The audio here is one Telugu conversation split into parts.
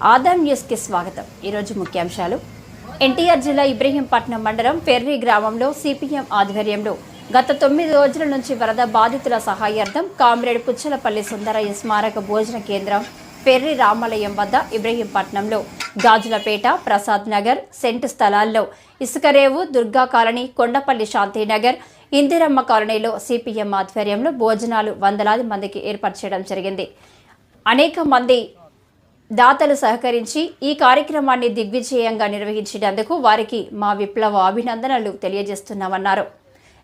ఆదాం న్యూస్కి స్వాగతం. ఈరోజు ముఖ్యాంశాలు. ఎన్టీఆర్ జిల్లా ఇబ్రహీంపట్నం మండలం పెర్రి గ్రామంలో సిపిఎం ఆధ్వర్యంలో గత తొమ్మిది రోజుల నుంచి వరద బాధితుల సహాయార్థం కామ్రేడ్ పుచ్చలపల్లి సుందరయ్య స్మారక భోజన కేంద్రం పెర్రి రామాలయం వద్ద ఇబ్రహీంపట్నంలో గాజులపేట ప్రసాద్ నగర్ సెంటు స్థలాల్లో ఇసుకరేవు దుర్గా కాలనీ కొండపల్లి శాంతినగర్ ఇందిరమ్మ కాలనీలో సిపిఎం ఆధ్వర్యంలో భోజనాలు వందలాది మందికి ఏర్పాటు చేయడం జరిగింది. అనేక మంది దాతలు సహకరించి ఈ కార్యక్రమాన్ని దిగ్విజయంగా నిర్వహించినందుకు వారికి మా విప్లవ అభినందనలు తెలియజేస్తున్నామన్నారు.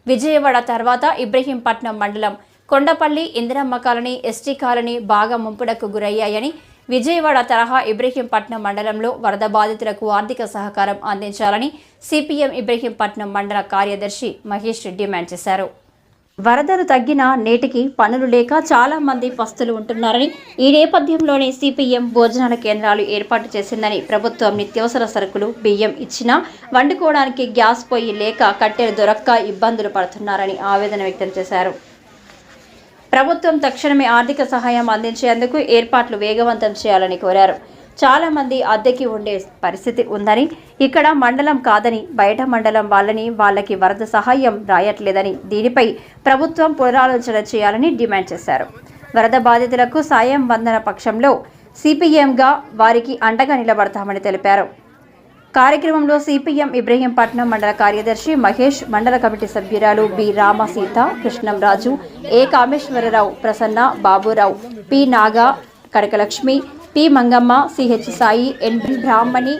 విజయవాడ తర్వాత ఇబ్రహీంపట్నం మండలం Kondapalli Indiramma colony ST colony బాగా ముంపునకు గురయ్యాయని విజయవాడ తరహా ఇబ్రహీంపట్నం మండలంలో వరద బాధితులకు ఆర్థిక సహకారం అందించాలని సిపిఎం ఇబ్రహీంపట్నం మండల కార్యదర్శి మహేష్ డిమాండ్ చేశారు. వరదలు తగ్గిన నేటికి పనులు లేక చాలా మంది పస్తులు ఉంటున్నారని ఈ నేపథ్యంలోనే సిపిఎం భోజనాల కేంద్రాలు ఏర్పాటు చేసిందని ప్రభుత్వం నిత్యావసర సరుకులు బియ్యం ఇచ్చినా వండుకోవడానికి గ్యాస్ పొయ్యి లేక కట్టెలు దొరక్క ఇబ్బందులు పడుతున్నారని ఆవేదన వ్యక్తం చేశారు. ప్రభుత్వం తక్షణమే ఆర్థిక సహాయం అందించేందుకు ఏర్పాట్లు వేగవంతం చేయాలని కోరారు. చాలామంది అద్దెకి ఉండే పరిస్థితి ఉందని ఇక్కడ మండలం కాదని బయట మండలం వాళ్ళని వాళ్ళకి వరద సహాయం రాయట్లేదని దీనిపై ప్రభుత్వం పునరాలోచన చేయాలని డిమాండ్ చేశారు. వరద బాధితులకు సాయం వందన పక్షంలో సిపిఎంగా వారికి అండగా నిలబడతామని తెలిపారు. కార్యక్రమంలో సిపిఎం ఇబ్రహీంపట్నం మండల కార్యదర్శి మహేష్ మండల కమిటీ సభ్యురాలు B Rama Sita Krishnamraju A Kameswararao Prasanna Baburao P Naga Kanakalakshmi P Mangamma CH Sai N Brahmani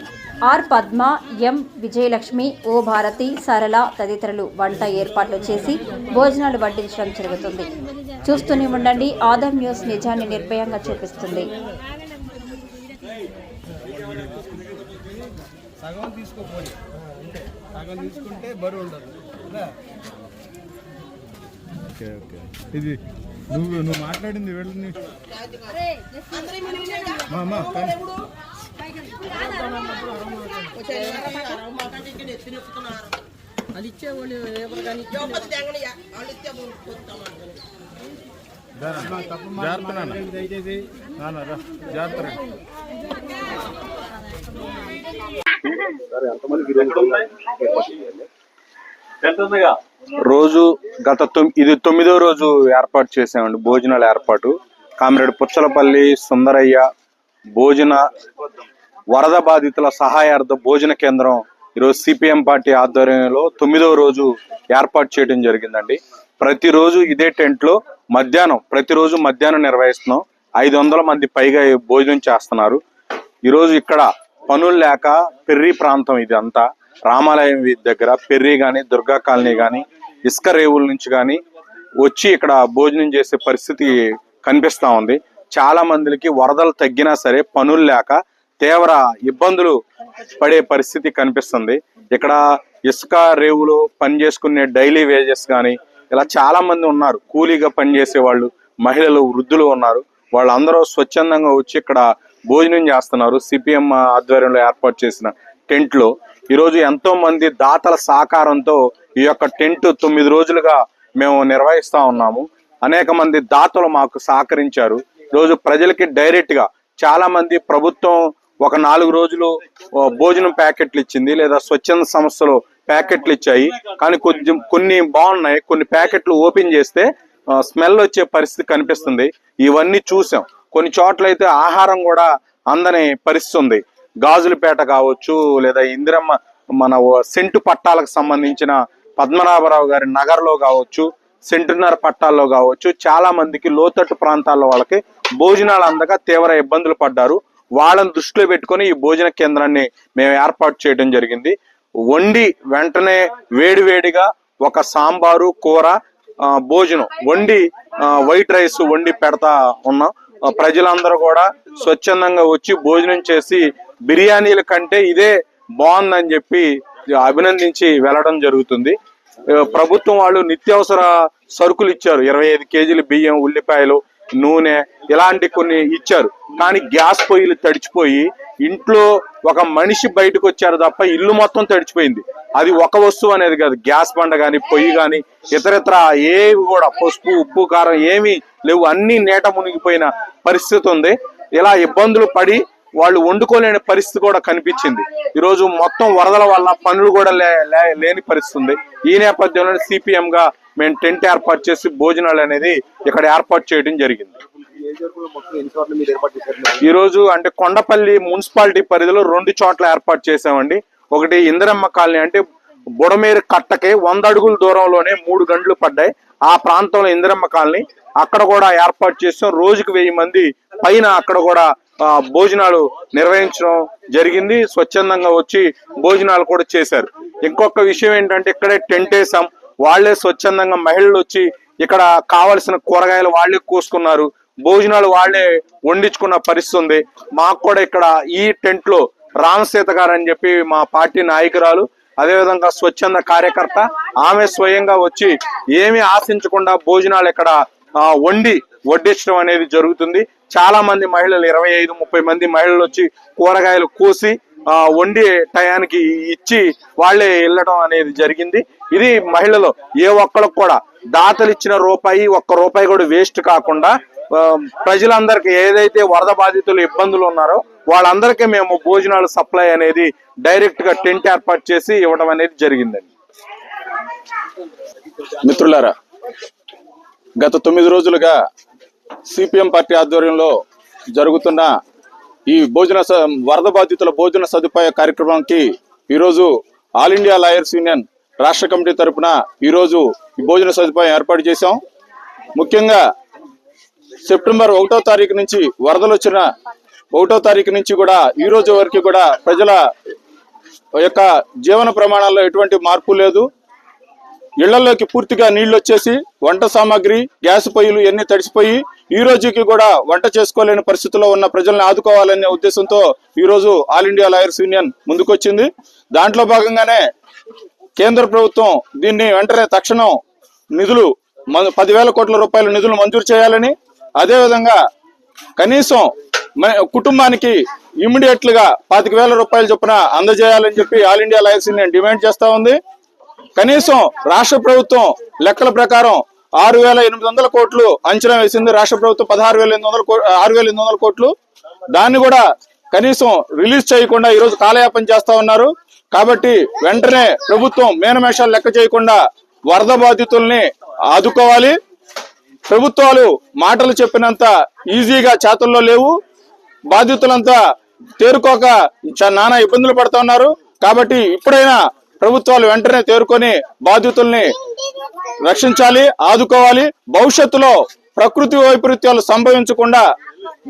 R Padma M Vijayalakshmi O Bharathi Sarala తదితరులు వంట ఏర్పాట్లు చేసి భోజనాలు వడ్డించడం జరుగుతుంది. చూస్తూనే ఉండండి ఆదం న్యూస్ నిజాన్ని నిర్భయంగా చూపిస్తుంది. సగం తీసుకోపోయి సగం తీసుకుంటే బరువు ఉండదు. కదా? Okay okay. ఇది నువ్వు నువ్వు మాట్లాడింది వెళ్ళి మా అమ్మ అది ఇచ్చేవాళ్ళు జాగ్రత్త దయచేసి జాగ్రత్త రోజు గత ఇది తొమ్మిదో రోజు ఏర్పాటు చేసామండి భోజనాల ఏర్పాటు. కామ్రేడ్ పుచ్చలపల్లి సుందరయ్య భోజన వరద బాధితుల సహాయార్థ భోజన కేంద్రం ఈరోజు సిపిఎం పార్టీ ఆధ్వర్యంలో తొమ్మిదవ రోజు ఏర్పాటు చేయడం జరిగిందండి. ప్రతిరోజు ఇదే టెంట్లో మధ్యాహ్నం ప్రతిరోజు మధ్యాహ్నం నిర్వహిస్తున్నాం. ఐదు వందల మంది పైగా భోజనం చేస్తున్నారు. ఈరోజు ఇక్కడ పనులు లేక పెర్రి ప్రాంతం ఇది అంతా రామాలయం వీధి దగ్గర పెర్రి కానీ దుర్గా కాలనీ కానీ ఇసుక రేవుల నుంచి కానీ వచ్చి ఇక్కడ భోజనం చేసే పరిస్థితి కనిపిస్తా ఉంది. చాలా మందికి వరదలు తగ్గినా సరే పనులు లేక తీవ్ర ఇబ్బందులు పడే పరిస్థితి కనిపిస్తుంది. ఇక్కడ ఇసుక రేవులు పని చేసుకునే డైలీ వేజెస్ కానీ ఇలా చాలా మంది ఉన్నారు. కూలీగా పనిచేసే వాళ్ళు మహిళలు వృద్ధులు ఉన్నారు. వాళ్ళందరూ స్వచ్ఛందంగా వచ్చి ఇక్కడ భోజనం చేస్తున్నారు. సిపిఎం ఆధ్వర్యంలో ఏర్పాటు చేసిన టెంట్లో. ఈరోజు ఎంతో మంది దాతల సహకారంతో ఈ యొక్క టెంట్ తొమ్మిది రోజులుగా మేము నిర్వహిస్తా ఉన్నాము. అనేక మంది దాతలు మాకు సహకరించారు. రోజు ప్రజలకి డైరెక్ట్గా చాలా మంది ప్రభుత్వం ఒక నాలుగు రోజులు భోజనం ప్యాకెట్లు ఇచ్చింది లేదా స్వచ్ఛంద సంస్థలు ప్యాకెట్లు ఇచ్చాయి. కానీ కొంచెం కొన్ని బాగున్నాయి. కొన్ని ప్యాకెట్లు ఓపెన్ చేస్తే స్మెల్ వచ్చే పరిస్థితి కనిపిస్తుంది. ఇవన్నీ చూసాం. కొన్ని చోట్ల అయితే ఆహారం కూడా అందని పరిస్థితి ఉంది. గాజులపేట కావచ్చు లేదా ఇందిరమ్మ మన సెంటు పట్టాలకు సంబంధించిన పద్మనాభరావు గారి నగర్లో కావచ్చు సెంటున్నర పట్టాల్లో కావచ్చు చాలా మందికి లోతట్టు ప్రాంతాల్లో వాళ్ళకి భోజనాలు అందక తీవ్ర ఇబ్బందులు పడ్డారు. వాళ్ళని దృష్టిలో పెట్టుకొని ఈ భోజన కేంద్రాన్ని మేము ఏర్పాటు చేయడం జరిగింది. వండి వెంటనే వేడివేడిగా ఒక సాంబారు కూర ఆ, భోజనం. వండి వైట్ రైస్ వండి పెడతా ఉన్నాం. ప్రజలందరూ కూడా స్వచ్ఛందంగా వచ్చి భోజనం చేసి బిర్యానీల కంటే ఇదే బాగుందని చెప్పి అభినందించి వెళ్ళడం జరుగుతుంది. ప్రభుత్వం వాళ్ళు నిత్యావసర సరుకులు ఇచ్చారు. ఇరవై ఐదు కేజీలు బియ్యం ఉల్లిపాయలు నూనె ఇలాంటి కొన్ని ఇచ్చారు. కానీ గ్యాస్ పొయ్యిలు తడిచిపోయి ఇంట్లో ఒక మనిషి బయటకు వచ్చారు తప్ప ఇల్లు మొత్తం తడిచిపోయింది. అది ఒక వస్తువు అనేది కాదు. గ్యాస్ బండ కానీ పొయ్యి కానీ ఇతరత్ర ఏవి కూడా పసుపు ఉప్పు కారం ఏమీ లేవు. అన్ని నేట మునిగిపోయిన పరిస్థితి ఉంది. ఇలా ఇబ్బందులు పడి వాళ్ళు వండుకోలేని పరిస్థితి కూడా కనిపించింది. ఈరోజు మొత్తం వరదల వల్ల పనులు కూడా లే- లే- లేని పరిస్థితి ఉంది. ఈ నేపథ్యంలో సిపిఎం గా మేము టెంట్ ఏర్పాటు చేసి భోజనాలు అనేది ఇక్కడ ఏర్పాటు చేయడం జరిగింది. ఈరోజు అంటే కొండపల్లి మున్సిపాలిటీ పరిధిలో రెండు చోట్ల ఏర్పాటు చేసామండి ఒకటి ఇందిరమ్మ కాలనీ అంటే బుడమేరు కట్టకి వంద అడుగుల దూరంలోనే మూడు గంటలు పడ్డాయి. ఆ ప్రాంతంలో ఇందిరమ్మ కాలనీ అక్కడ కూడా ఏర్పాటు చేసాం. రోజుకు వెయ్యి మంది పైన అక్కడ కూడా భోజనాలు నిర్వహించడం జరిగింది. స్వచ్ఛందంగా వచ్చి భోజనాలు కూడా చేశారు. ఇంకొక విషయం ఏంటంటే ఇక్కడే టెంట్ వేసాం. వాళ్ళే స్వచ్ఛందంగా మహిళలు వచ్చి ఇక్కడ కావలసిన కూరగాయలు వాళ్ళే కోసుకున్నారు. భోజనాలు వాళ్ళే వండించుకున్న పరిస్థితి ఉంది. మాకు కూడా ఇక్కడ ఈ టెంట్లో రామసీత గారు అని చెప్పి మా పార్టీ నాయకురాలు అదేవిధంగా స్వచ్ఛంద కార్యకర్త ఆమె స్వయంగా వచ్చి ఏమి ఆశించకుండా భోజనాలు ఇక్కడ వండి వడ్డించడం అనేది జరుగుతుంది. చాలా మంది మహిళలు ఇరవై ఐదు ముప్పై మంది మహిళలు వచ్చి కూరగాయలు కోసి వండి టయానికి ఇచ్చి వాళ్ళే వెళ్ళడం అనేది జరిగింది. ఇది మహిళలు ఏ ఒక్కరికి కూడా దాతలు ఇచ్చిన రూపాయి ఒక్క రూపాయి కూడా వేస్ట్ కాకుండా ప్రజలందరికీ ఏదైతే వరద బాధితులు ఇబ్బందులు ఉన్నారో వాళ్ళందరికీ మేము భోజనాలు సప్లై అనేది డైరెక్ట్గా టెంట్ ఏర్పాటు చేసి ఇవ్వడం అనేది జరిగిందండి. మిత్రులారా గత తొమ్మిది రోజులుగా సిపిఎం పార్టీ ఆధ్వర్యంలో జరుగుతున్న ఈ భోజన స- వరద బాధితుల భోజన సదుపాయ కార్యక్రమానికి ఈరోజు ఆల్ ఇండియా లాయర్స్ యూనియన్ రాష్ట్ర కమిటీ తరపున ఈరోజు ఈ భోజన సదుపాయం ఏర్పాటు చేశాం. ముఖ్యంగా సెప్టెంబర్ ఒకటో తారీఖు నుంచి వరదలు వచ్చిన ఒకటో తారీఖు నుంచి కూడా ఈ రోజు వరకు కూడా ప్రజల యొక్క జీవన ప్రమాణాల్లో ఎటువంటి మార్పు లేదు. ఇళ్ళలోకి పూర్తిగా నీళ్ళు వచ్చేసి వంట సామాగ్రి గ్యాస్ పొయ్యిలు ఇవన్నీ తడిసిపోయి ఈ రోజుకి కూడా వంట చేసుకోలేని పరిస్థితిలో ఉన్న ప్రజల్ని ఆదుకోవాలనే ఉద్దేశంతో ఈ రోజు ఆల్ ఇండియా లాయర్స్ యూనియన్ ముందుకొచ్చింది. దాంట్లో భాగంగానే కేంద్ర ప్రభుత్వం దీన్ని వెంటనే తక్షణం నిధులు మ- పదివేల కోట్ల రూపాయల నిధులు మంజూరు చేయాలని అదేవిధంగా కనీసం మ- కుటుంబానికి ఇమ్మీడియట్గా పాతిక వేల రూపాయల చొప్పున అందజేయాలని చెప్పి All India Lawyers Union demand చేస్తా ఉంది. కనీసం రాష్ట్ర ప్రభుత్వం లెక్కల ప్రకారం ఆరు వేల ఎనిమిది వందల కోట్లు అంచనా వేసింది రాష్ట్ర ప్రభుత్వం. పదహారు వేల ఎనిమిది వందల ఆరు వేల ఎనిమిది వందల కోట్లు. దాన్ని కూడా కనీసం రిలీజ్ చేయకుండా ఈరోజు కాలయాపన చేస్తా ఉన్నారు. కాబట్టి వెంటనే ప్రభుత్వం మేనమేషాలు లెక్క చేయకుండా వరద బాధితుల్ని ఆదుకోవాలి. ప్రభుత్వాలు మాటలు చెప్పినంత ఈజీగా చేతుల్లో లేవు. బాధితులంతా తేరుకోక నానా ఇబ్బందులు పడుతున్నారు కాబట్టి ఇప్పుడైనా ప్రభుత్వాలు వెంటనే తేరుకొని బాధితుల్ని రక్షించాలి ఆదుకోవాలి. భవిష్యత్తులో ప్రకృతి వైపరీత్యాలు సంభవించకుండా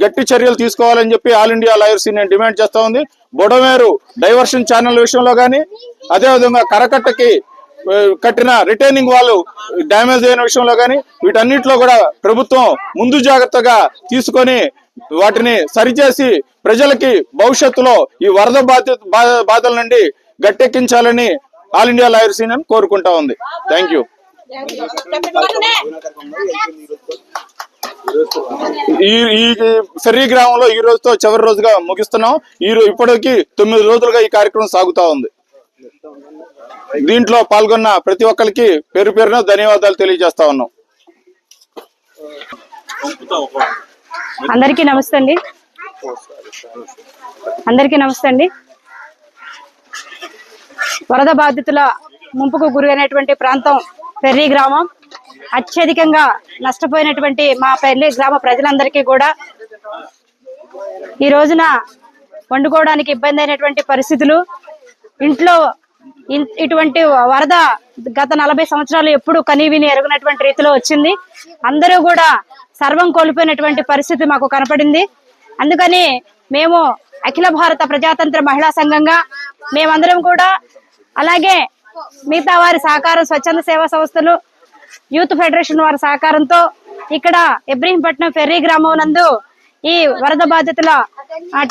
గట్టి చర్యలు తీసుకోవాలని చెప్పి ఆల్ ఇండియా లాయర్స్ నేను డిమాండ్ చేస్తా ఉంది. బొడమేరు డైవర్షన్ ఛానల్ విషయంలో కానీ అదేవిధంగా కరకట్టకి కట్టిన రిటైనింగ్ వాళ్ళు డ్యామేజ్ అయిన విషయంలో కానీ వీటన్నిటిలో కూడా ప్రభుత్వం ముందు జాగ్రత్తగా తీసుకొని వాటిని సరిచేసి ప్రజలకి భవిష్యత్తులో ఈ వరద బాధ్యత బా- బాధల నుండి గట్టెక్కించాలని ఆల్ ఇండియా లాయర్స్ యూనియన్ కోరుకుంటా ఉంది. Thank you. ఈ ఈ ఫెర్రీ గ్రామంలో ఈ రోజుతో చివరి రోజుగా ముగిస్తున్నాం. ఈ రోజు ఇప్పటికి తొమ్మిది రోజులుగా ఈ కార్యక్రమం సాగుతా ఉంది. దీంట్లో పాల్గొన్న ప్రతి ఒక్కరికి పేరు పేరున ధన్యవాదాలు తెలియజేస్తా ఉన్నాం. అందరికీ నమస్తే అండి. అందరికీ నమస్తే అండి. వరద బాధితుల ముంపుకు గురైనటువంటి ప్రాంతం పెర్రి గ్రామం. అత్యధికంగా నష్టపోయినటువంటి మా పెర్లి గ్రామ ప్రజలందరికీ కూడా ఈ రోజున వండుకోవడానికి ఇబ్బంది అయినటువంటి పరిస్థితులు. ఇంట్లో ఇటువంటి వరద గత నలభై సంవత్సరాలు ఎప్పుడు కనీవిని ఎరుగునటువంటి రీతిలో వచ్చింది. అందరూ కూడా సర్వం కోల్పోయినటువంటి పరిస్థితి మాకు కనపడింది. అందుకని మేము అఖిల భారత ప్రజాతంత్ర మహిళా సంఘంగా మేమందరం కూడా అలాగే మిగతా వారి సహకారం స్వచ్ఛంద సేవా సంస్థలు యూత్ ఫెడరేషన్ వారి సహకారంతో ఇక్కడ ఇబ్రహీంపట్నం ఫెర్రీ గ్రామం నందు ఈ వరద బాధితుల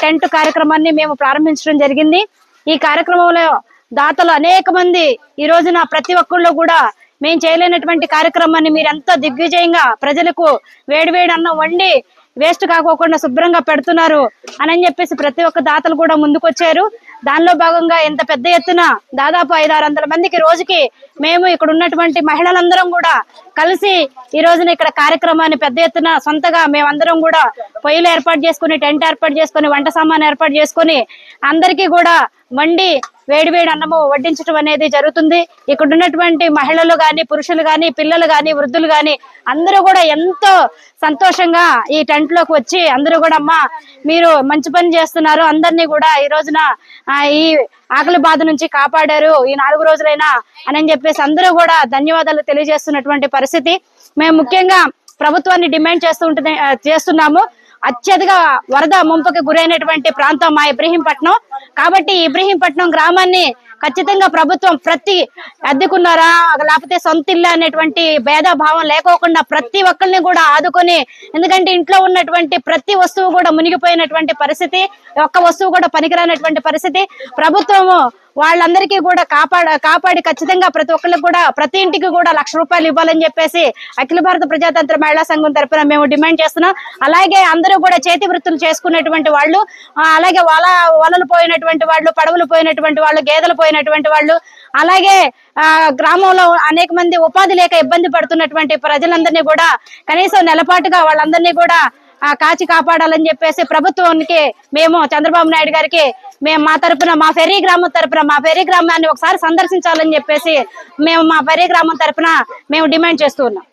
టెంట్ కార్యక్రమాన్ని మేము ప్రారంభించడం జరిగింది. ఈ కార్యక్రమంలో దాతలు అనేక మంది ఈ రోజున ప్రతి ఒక్కళ్ళు కూడా మేము చేయలేనటువంటి కార్యక్రమాన్ని మీరు ఎంతో దిగ్విజయంగా ప్రజలకు వేడివేడి అన్నం వండి వేస్ట్ కాకోకుండా శుభ్రంగా పెడుతున్నారు అని చెప్పేసి ప్రతి ఒక్క దాతలు కూడా ముందుకొచ్చారు. దానిలో భాగంగా ఎంత పెద్ద ఎత్తున దాదాపు ఐదు ఆరు వందల మందికి రోజుకి మేము ఇక్కడ ఉన్నటువంటి మహిళలందరం కూడా కలిసి ఈ రోజున ఇక్కడ కార్యక్రమాన్ని పెద్ద ఎత్తున సొంతగా మేమందరం కూడా పొయ్యిలు ఏర్పాటు చేసుకుని టెంట్ ఏర్పాటు చేసుకుని వంట సామాన్ ఏర్పాటు చేసుకుని అందరికీ కూడా వండి వేడి వేడి అన్నము వడ్డించడం అనేది జరుగుతుంది. ఇక్కడ ఉన్నటువంటి మహిళలు గాని పురుషులు గాని పిల్లలు గాని వృద్ధులు గాని అందరూ కూడా ఎంతో సంతోషంగా ఈ టెంట్లోకి వచ్చి అందరూ కూడా అమ్మా మీరు మంచి పని చేస్తున్నారు. అందరినీ కూడా ఈ రోజున ఈ ఆకలి బాధ నుంచి కాపాడారు. ఈ నాలుగు రోజులైనా అని చెప్పేసి అందరూ కూడా ధన్యవాదాలు తెలియజేస్తున్నటువంటి పరిస్థితి. మేము ముఖ్యంగా ప్రభుత్వాన్ని డిమాండ్ చేస్తూ ఉంటుంది చేస్తున్నాము. అత్యధిక వరద ముంపుకి గురైనటువంటి ప్రాంతం మా ఇబ్రహీంపట్నం. కాబట్టి ఇబ్రహీంపట్నం గ్రామాన్ని ఖచ్చితంగా ప్రభుత్వం ప్రతి అద్దెకున్నారా లేకపోతే సొంత ఇల్లు అనేటువంటి భేదభావం లేకోకుండా ప్రతి ఒక్కరిని కూడా ఆదుకొని ఎందుకంటే ఇంట్లో ఉన్నటువంటి ప్రతి వస్తువు కూడా మునిగిపోయినటువంటి పరిస్థితి ఒక్క వస్తువు కూడా పనికిరానటువంటి పరిస్థితి. ప్రభుత్వము వాళ్ళందరికీ కూడా కాపాడ కాపాడి ఖచ్చితంగా ప్రతి ఒక్కరికి కూడా ప్రతి ఇంటికి కూడా లక్ష రూపాయలు ఇవ్వాలని చెప్పేసి అఖిల భారత ప్రజాతంత్ర మహిళా సంఘం తరపున మేము డిమాండ్ చేస్తున్నాం. అలాగే అందరూ కూడా చేతి వృత్తులు చేసుకున్నటువంటి వాళ్ళు అలాగే వల వలలు పోయినటువంటి వాళ్ళు పడవలు పోయినటువంటి వాళ్ళు గేదెలు పోయినటువంటి వాళ్ళు. అలాగే ఆ గ్రామంలో అనేక మంది ఉపాధి లేక ఇబ్బంది పడుతున్నటువంటి ప్రజలందరినీ కూడా కనీసం నెలపాటుగా వాళ్ళందరినీ కూడా కాచి కాపాడాలని చెప్పేసి ప్రభుత్వానికి మేము చంద్రబాబు నాయుడు గారికి మేము మా తరపున మా ఫెర్రీ గ్రామం తరపున మా ఫెర్రీ గ్రామాన్ని ఒకసారి సందర్శించాలని చెప్పేసి మేము మా ఫెర్రీ గ్రామం తరపున మేము డిమాండ్ చేస్తూ ఉన్నాం.